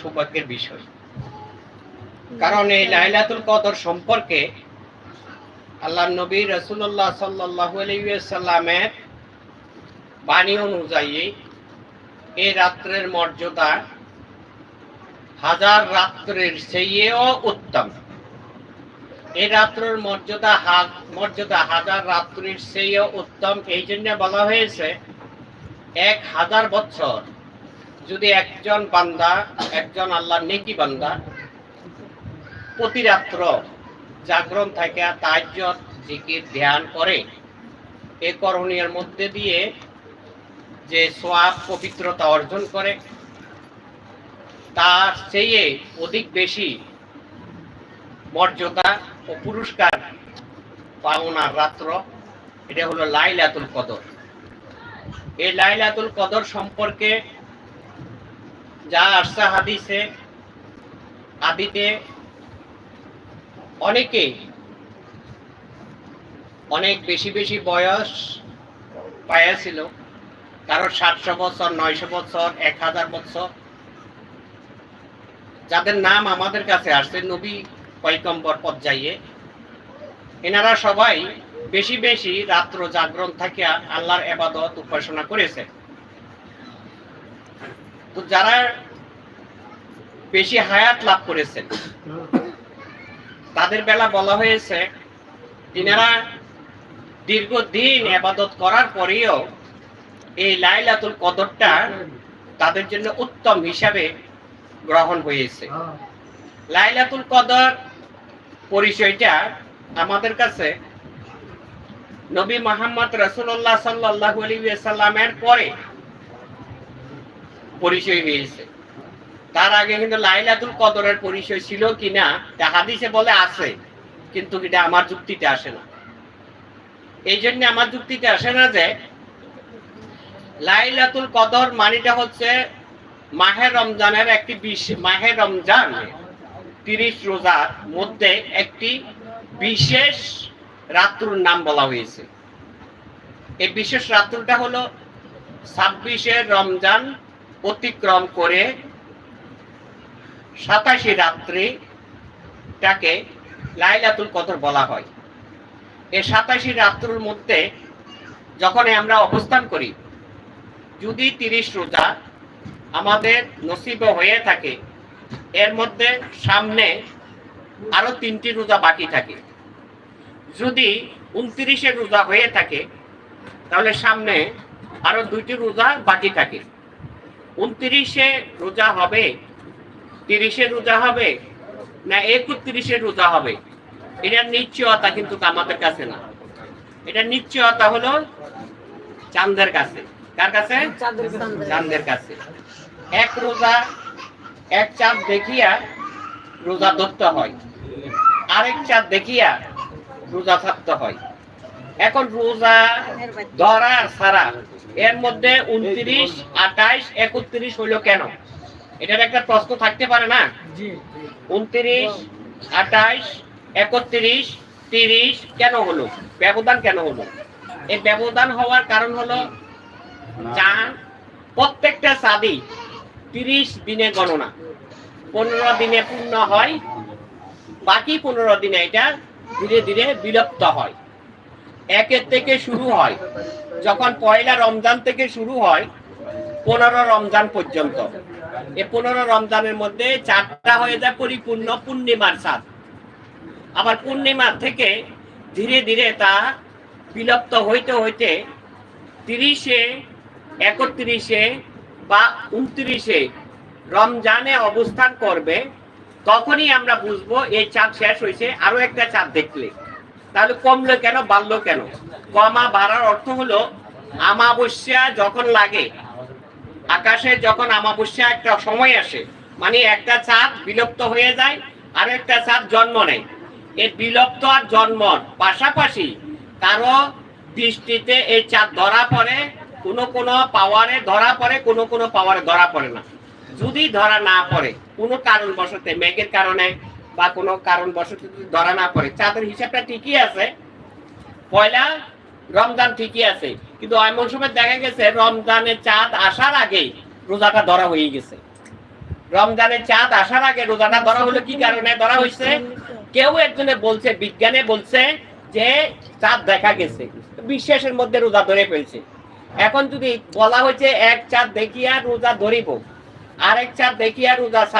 সৌভাগ্যের বিষয়। কারণ এই লাইলাতুল কদর সম্পর্কে আল্লাহ নবী রসুল্লাহ সাল্লাহ আলাইসাল্লামের বাণী অনুযায়ী এই রাত্রের মর্যাদা হাজার রাত্রের চেয়েও উত্তম। এই রাত্রের মর্যাদা মর্যাদা হাজার রাত্রির চেয়েও উত্তম এই জন্য বলা হয়েছে, এক হাজার বছর যদি একজন বান্দা, একজন আল্লাহ নেকি বান্দা প্রতি রাত্র জাগরণ থাকে তাজ্জত জিকির, ধ্যান করে, এ করণীয় মধ্যে দিয়ে যে সোয়াব পবিত্রতা অর্জন করে, তার চেয়ে অধিক বেশি মর্যাদা ও পুরস্কার পাওনার রাত্র, এটা হলো লাইলাতুল কদর। এই লাইলাতুল কদর সম্পর্কে যা আসছে হাদিসে আদিতে অনেকে অনেক বেশি বেশি বয়স পাইয়াছিল। কারও সাতশো বছর, নয়শো বছর, এক হাজার বছর। যাদের নাম আমাদের কাছে আসছে, নবী পয়কম্বর পর্যায়ে, এনারা সবাই বেশি বেশি রাত্র জাগরণ থাকিয়া আল্লাহর এবাদত উপাসনা করেছে। তো যারা বেশি হায়াত লাভ করেছেন। তাদের বেলা বলা হয়েছে, তিনারা দীর্ঘদিন আবাদত করার পরেও এই লাইলাতুল কদরটা তাদের জন্য উত্তম হিসাবে গ্রহণ হয়েছে। লাইলাতুল কদর পরিচয়টা আমাদের কাছে নবী মোহাম্মদ রসুল্লাহ সাল্লাহ আলী সাল্লামের পরে পরিচয় হয়েছে। তার আগে কিন্তু লাইলাতুল কদরের পরিচয় ছিল কিনা তা হাদিসে বলে আছে, কিন্তু এটা আমার যুক্তিতে আসে না। এই জন্য আমার যুক্তিতে আসে না যে লাইলাতুল কদর মানিটা হচ্ছে মাহে রমজানের একটি বিশ- মাহে রমজান তিরিশ রোজার মধ্যে একটি বিশেষ রাত্রুর নাম বলা হয়েছে। এই বিশেষ রাত্রটা হলো ছাব্বিশে রমজান অতিক্রম করে সাতাশি রাত্রিটাকে লাইলাতুল কদর বলা হয়। এই সাতাশি রাত্রির মধ্যে যখন আমরা অবস্থান করি, যদি তিরিশ রোজা আমাদের নসিব হয়ে থাকে, এর মধ্যে সামনে আরও তিনটি রোজা বাকি থাকে। যদি উনত্রিশে রোজা হয়ে থাকে, তাহলে সামনে আরও দুইটি রোজা বাকি থাকে। উনত্রিশে রোজা হবে তিরিশে রোজা হবে? না, একত্রিশে রোজা হবে? এটার নিশ্চয়তা কিন্তু আমাদের কাছে না। এটা নিশ্চয়তা হলো চাঁদের কাছে। কার কাছে? চাঁদের কাছে। এক রোজা, এক চাঁদ দেখিয়া রোজা ধরতে হয়। আরেক চাঁদ দেখিয়া রোজা থাকতে হয়। এখন রোজা ধরা ছাড়া এর মধ্যে উনত্রিশ, আঠাইশ, একত্রিশ হইল কেন? এটার একটা প্রশ্ন থাকতে পারে না? উনত্রিশ আঠাইশ একত্রিশ তিরিশ কেন হলো? ব্যবধান কেন হলো? এই ব্যবধান হওয়ার কারণ হলো চাঁদ প্রত্যেকটা চাঁদই তিরিশ দিনে গণনা। পনেরো দিনে পূর্ণ হয় বাকি পনেরো দিনে এটা ধীরে ধীরে বিলুপ্ত হয়। একের থেকে শুরু হয় যখন পয়লা রমজান থেকে শুরু হয় পনেরো রমজান পর্যন্ত। এই পনেরো রমজানের মধ্যে চারটা হয়ে যায় পরিপূর্ণ পূর্ণিমার চাঁদ আবার পূর্ণিমার থেকে ধীরে ধীরে তা বিলুপ্ত হইতে হইতে তিরিশে, একত্রিশে বা উনত্রিশে রমজানে অবস্থান করবে, তখনই আমরা বুঝব এই চাঁদ শেষ হয়েছে আরও একটা চাঁদ দেখলে। তাহলে কমলো কেন, বাড়লো কেন? কমা বাড়ার অর্থ হলো, আমাবস্যা যখন লাগে আকাশে যখন আমাবস্যা একটা সময় আসে মানে একটা চাঁদ বিলুপ্ত হয়ে যায়, আর একটা চাঁদ জন্ম নেয়। এই বিলুপ্ত আর জন্ম পাশাপাশি কারও দৃষ্টিতে এই চাঁদ ধরা পড়ে, কোনো কোনো পাওয়ারে ধরা পড়ে, কোনো কোনো পাওয়ারে ধরা পড়ে না। যদি ধরা না পড়ে, কোনো কারণবশতে, মেঘের কারণে বা কোনো কারণবশত ধরা না পড়ে, চাঁদের হিসাবটা ঠিকই আছে। পয়লা রমজান ঠিকই আছে। কিন্তু এমন সময় দেখা গেছে, রমজানের চাঁদ আসার আগেই রোজাটা ধরা হয়ে গেছে। রমজানের চাঁদ আসার আগে রোজাটা ধরা হলো কি কারণে? ধরা হয়েছে, কেউ একজনে বলছে, বিজ্ঞানে বলছে যে চাঁদ দেখা গেছে। বিশ্বাসের মধ্যে রোজা ধরে ফেলছে। এখন যদি বলা হয়েছে, এক চাঁদ দেখিয়া রোজা ধরিব, আরেক চাঁদ দেখিয়া রোজা